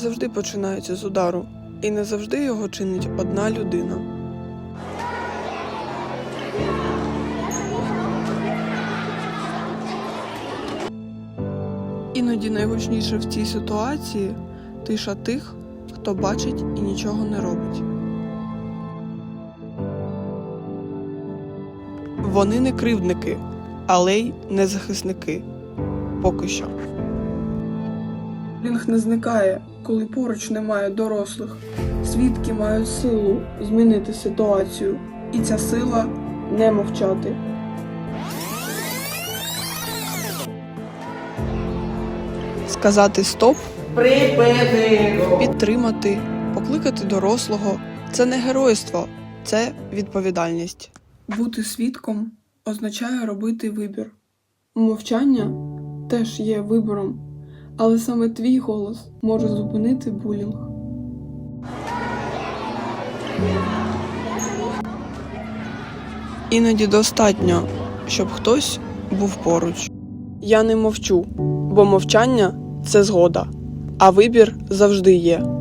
завжди починається з удару, і не завжди його чинить одна людина. Іноді найгучніше в цій ситуації тиша тих, хто бачить і нічого не робить. Вони не кривдники, але й не захисники. Поки що. Лінг не зникає, коли поруч немає дорослих. Свідки мають силу змінити ситуацію, і ця сила не мовчати. Сказати стоп, Припини. підтримати, покликати дорослого це не геройство, це відповідальність. Бути свідком означає робити вибір. Мовчання теж є вибором, але саме твій голос може зупинити булінг. Іноді достатньо, щоб хтось був поруч. Я не мовчу, бо мовчання це згода, а вибір завжди є.